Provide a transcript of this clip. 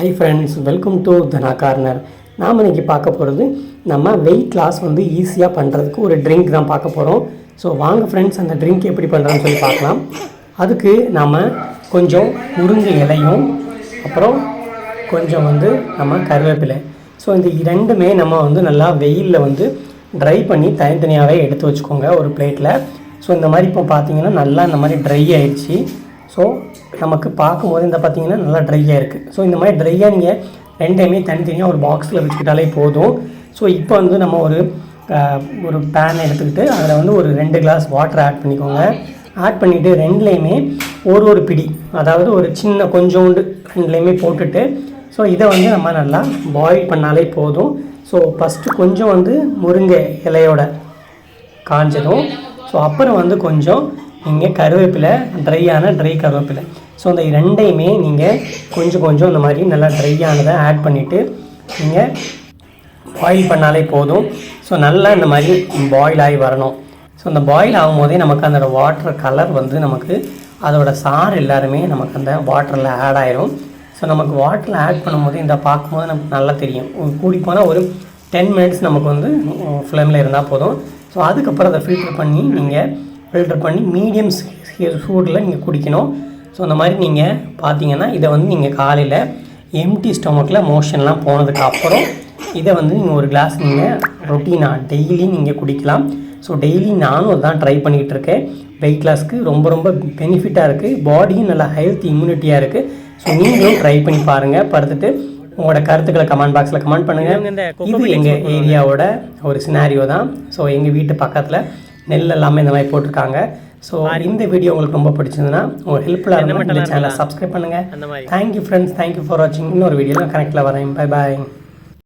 Hi friends welcome to Dhana corner நாம் இன்றைக்கி பார்க்க போகிறது நம்ம வெயிட் லாஸ் வந்து ஈஸியாக பண்ணுறதுக்கு ஒரு ட்ரிங்க் தான் பார்க்க போகிறோம் ஸோ வாங்க ஃப்ரெண்ட்ஸ் அந்த ட்ரிங்க் எப்படி பண்ணுறான்னு சொல்லி பார்க்கலாம். அதுக்கு நாம் கொஞ்சம் முருங்கை இலையும் அப்புறம் கொஞ்சம் வந்து நம்ம கருவேப்பிலை. ஸோ இந்த ரெண்டுமே நம்ம வந்து நல்லா வெயிலில் வந்து ட்ரை பண்ணி தனித்தனியாகவே எடுத்து வச்சுக்கோங்க ஒரு பிளேட்டில் ஸோ இந்த மாதிரி இப்போ பார்த்தீங்கன்னா நல்லா இந்த மாதிரி ட்ரை ஆயிடுச்சு. ஸோ நமக்கு பார்க்கும்போது இந்த பார்த்தீங்கன்னா நல்லா ட்ரையாக இருக்குது ஸோ இந்த மாதிரி ட்ரையாக நீங்கள் ரெண்டையுமே தனித்தனியாக ஒரு பாக்ஸில் வச்சுக்கிட்டாலே போதும். ஸோ இப்போ வந்து நம்ம ஒரு ஒரு பேன் எடுத்துக்கிட்டு அதில் வந்து ஒரு ரெண்டு கிளாஸ் வாட்டர் ஆட் பண்ணிக்கோங்க. ஆட் பண்ணிவிட்டு ரெண்டுலேயுமே ஒரு ஒரு பிடி அதாவது ஒரு சின்ன கொஞ்சோண்டு ரெண்டுலேயுமே போட்டுட்டு ஸோ இதை வந்து நம்ம நல்லா பாயில் பண்ணாலே போதும். ஸோ ஃபஸ்ட்டு கொஞ்சம் வந்து முருங்கை இலையோட காஞ்சதும். ஸோ அப்புறம் வந்து கொஞ்சம் நீங்கள் கருவேப்பிலை ட்ரையான ட்ரை கருவேப்பிலை. ஸோ இந்த ரெண்டையுமே நீங்கள் கொஞ்சம் கொஞ்சம் இந்த மாதிரி நல்லா ட்ரையானதை ஆட் பண்ணிவிட்டு நீங்கள் பாயில் பண்ணாலே போதும். ஸோ நல்லா இந்த மாதிரி பாயில் ஆகி வரணும். ஸோ அந்த பாயில் ஆகும்போதே நமக்கு அந்த வாட்டர் கலர் வந்து நமக்கு அதோட சாறு எல்லாருமே நமக்கு அந்த வாட்டரில் ஆட் ஆயிரும். ஸோ நமக்கு வாட்டரில் ஆட் பண்ணும்போது இந்த பார்க்கும்போது நமக்கு நல்லா தெரியும். கூடி போனால் ஒரு டென் மினிட்ஸ் நமக்கு வந்து ஃப்ளேமில் இருந்தால் போதும். ஸோ அதுக்கப்புறம் அதை ஃபில்டர் பண்ணி நீங்கள் ஃபில்டர் பண்ணி மீடியம் சூடில் நீங்கள் குடிக்கணும். ஸோ அந்த மாதிரி நீங்கள் பார்த்தீங்கன்னா இதை வந்து நீங்கள் காலையில் எம்டி ஸ்டொமக்கில் மோஷன்லாம் போனதுக்கு அப்புறம் இதை வந்து நீங்கள் ஒரு கிளாஸ் நீங்கள் ரொட்டீனாக டெய்லி நீங்கள் குடிக்கலாம். ஸோ டெய்லி நானும் அதான் ட்ரை பண்ணிக்கிட்டு இருக்கேன். வெயிட் லாஸ்க்கு ரொம்ப ரொம்ப பெனிஃபிட்டாக இருக்குது பாடியும் நல்லா ஹெல்த் இம்யூனிட்டியாக இருக்குது ஸோ நீங்களும் ட்ரை பண்ணி பாருங்கள் பார்த்துட்டு உங்களோட கருத்துக்களை கமெண்ட் பாக்ஸில் கமெண்ட் பண்ணுங்கள் இது எங்கள் ஏரியாவோட ஒரு சினாரியோ தான். ஸோ எங்கள் வீட்டு பக்கத்தில் நெல் எல்லாமே இந்த மாதிரி போட்டிருக்காங்க. ஸோ இந்த வீடியோ உங்களுக்கு ரொம்ப பிடிச்சிருந்ததுன்னா உங்கள் ஹெல்ப்ஃபுல்லாக இருந்தால் இந்த சேனலை சப்ஸ்கிரைப் பண்ணுங்கள் தேங்க்யூ ஃப்ரெண்ட்ஸ் தேங்க்யூ ஃபார் வாட்சிங் இன்னொரு வீடியோவில் கனெக்டில் வரேன். Bye bye